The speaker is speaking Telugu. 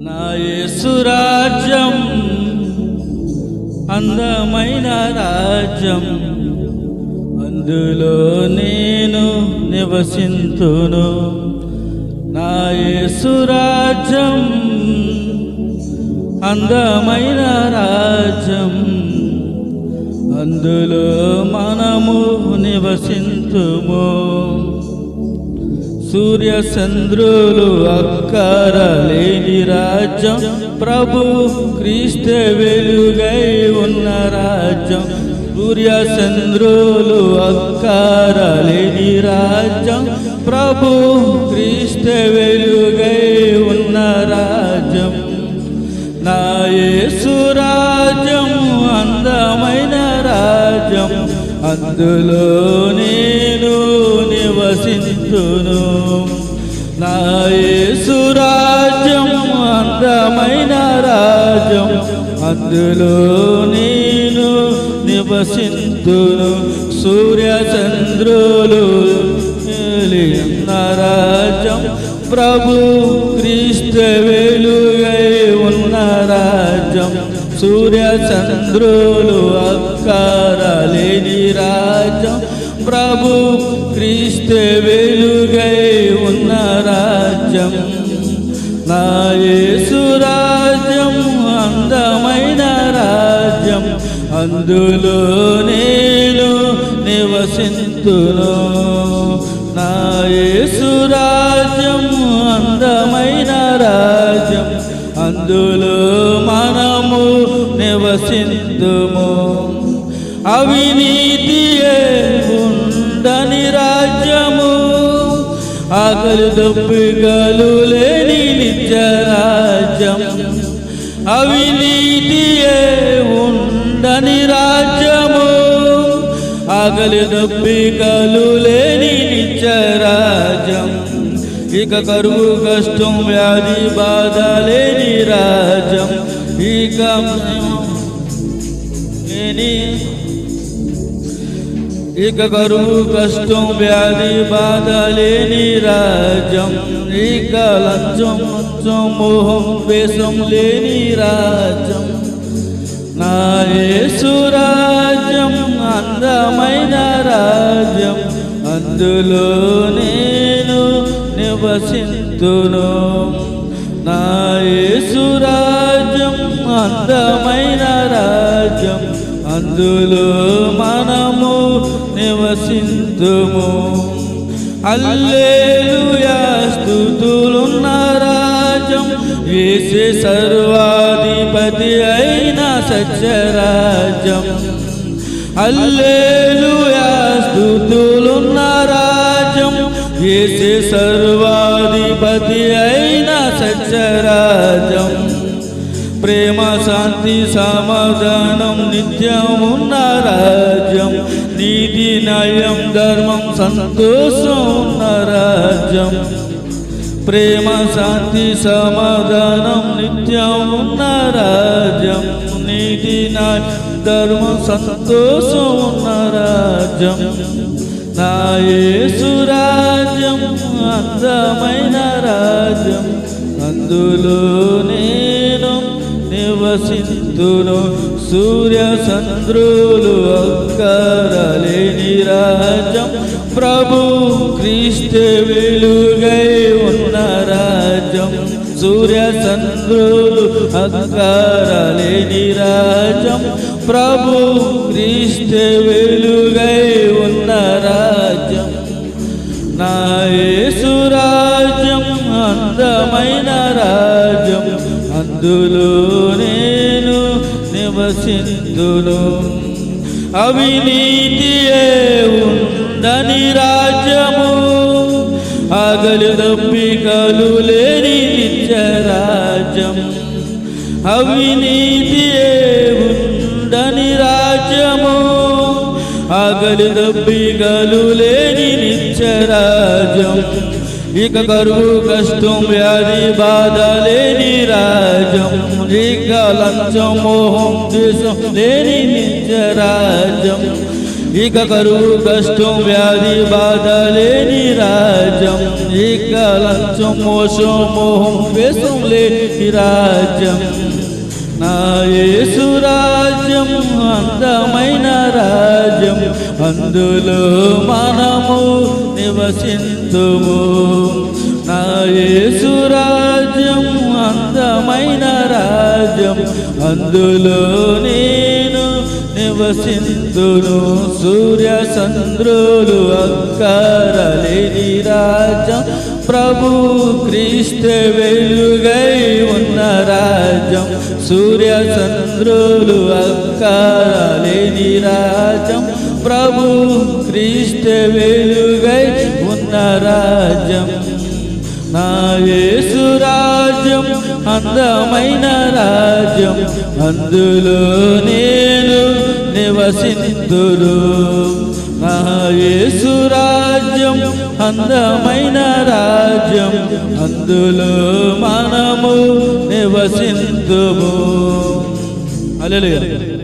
నా యేసురాజ్యం అందమైన రాజ్యం. అందులో నేను నివసింతును. నా యేసురాజ్యం అందమైన రాజ్యం. అందులో మనము నివసింతుము. సూర్య చంద్రులు అక్కర లేని రాజ్యం. ప్రభు క్రీస్తు వెలుగై ఉన్న రాజ్యం. సూర్య చంద్రులు అక్కర లేని రాజ్యం. ప్రభు క్రీస్తు వెలుగై ఉన్న రాజ్యం. నా రాజ్యం అందమైన రాజ్యం. అందులోనే నేను నివసించును నా రాజ్యం అందమైన రాజ్యం. అందులో నేను నివసించును సూర్యచంద్రులు రాజ్యం. ప్రభు క్రీస్తు వెలుగై ఉన్న రాజ్యం. సూర్యచంద్రులు ప్రభు క్రీస్తు వెలుగై ఉన్న రాజ్యం. నా యేసు రాజ్యం అందమైన రాజ్యం. అందులో నేను నివసింతును. నా యేసు రాజ్యం అందమైన రాజ్యం. అందులో మనము నివసింతుము. అవిని ఆకలి దప్పికలు లేని నిత్యరాజ్యం అవినీతియే ఉండని రాజ్యము. ఆకలి దప్పికలు లేని నిత్యరాజ్యం ఇక కరువు కష్టం వ్యాధి బాధ లేని రాజ్యం. ఇక లేని ఇక కరువు కష్టం వ్యాధి బాధ లేని రాజ్యం ఇక లంచం మంచం మోహం వేషం లేని రాజ్యం. నా యేసురాజ్యం అందమైన రాజ్యం అందులో నేను నివసింతును. నా యేసురాజ్యం అందమైన రాజ్యం అందులో మనము నివసింతుము. అల్లేలుయా స్థుతులున్న రాజ్యం. వేసే సర్వాధిపతి అయిన సత్యరాజ్యం. అల్లేలుయా స్థుతులున్న రాజ్యం. వేసే సర్వాధిపతి అయిన ప్రేమ శాంతి సమాధానం నిత్యమున్న రాజ్యం. నీతి న్యాయం ధర్మం సంతోషం ఉన్న రాజ్యం. ప్రేమ శాంతి సమాధానం నిత్యం ఉన్న రాజ్యం. నీతి న్యాయ ధర్మం సంతోషం ఉన్న రాజ్యం. నా రాజ్యం అందమైన రాజ్యం. అందులోని నివసింతును సూర్య చంద్రులు అక్కరలేని రాజ్యం ప్రభు క్రీస్తు వెలుగై ఉన్న రాజ్యం సూర్య చంద్రులు అక్కరలేని రాజ్యం ప్రభు క్రీస్తు వెలుగై ఉన్న రాజ్యం నా అందులో నేను నివసిందును. అవినీతియే ఉందని రాజ్యము అగలు దప్పికలు లేని నిత్య రాజ్యం. అవినీతియే ఉందని రాజ్యము అగలు దప్పికలు లేని నిత్య రాజ్యం ఇక కరువు కష్టం వ్యాధి బాధ లేని రాజ్యం ఇక లంచం మోహం దేశం లేని నిత్య రాజ్యం ఇక కరువు కష్టం వ్యాధి బాధ లేని రాజ్యం ఇక లంచం మోసం మోహం వేషం లేని రాజ్యం నా యేసు రాజ్యం అందమైన రాజ్యం అందులో మనము నివసింతుము నా యేసు రాజ్యం అందమైన రాజ్యం. అందులో నేను నివసింతును సూర్య చంద్రులు అక్కరలేని రాజ్యం. ప్రభు క్రీస్తు వెలుగై ఉన్న రాజ్యం. సూర్య చంద్రులు అక్కరలేని రాజ్యం. ప్రభు క్రీస్తు వెలుగై ఉన్న రాజ్యం. నా యేసు రాజ్యం అందమైన రాజ్యం. అందులో నేను నివసింతులు నా యేసు రాజ్యం అందమైన రాజ్యం. అందులో మనము నివసింతుము. అలెలుయా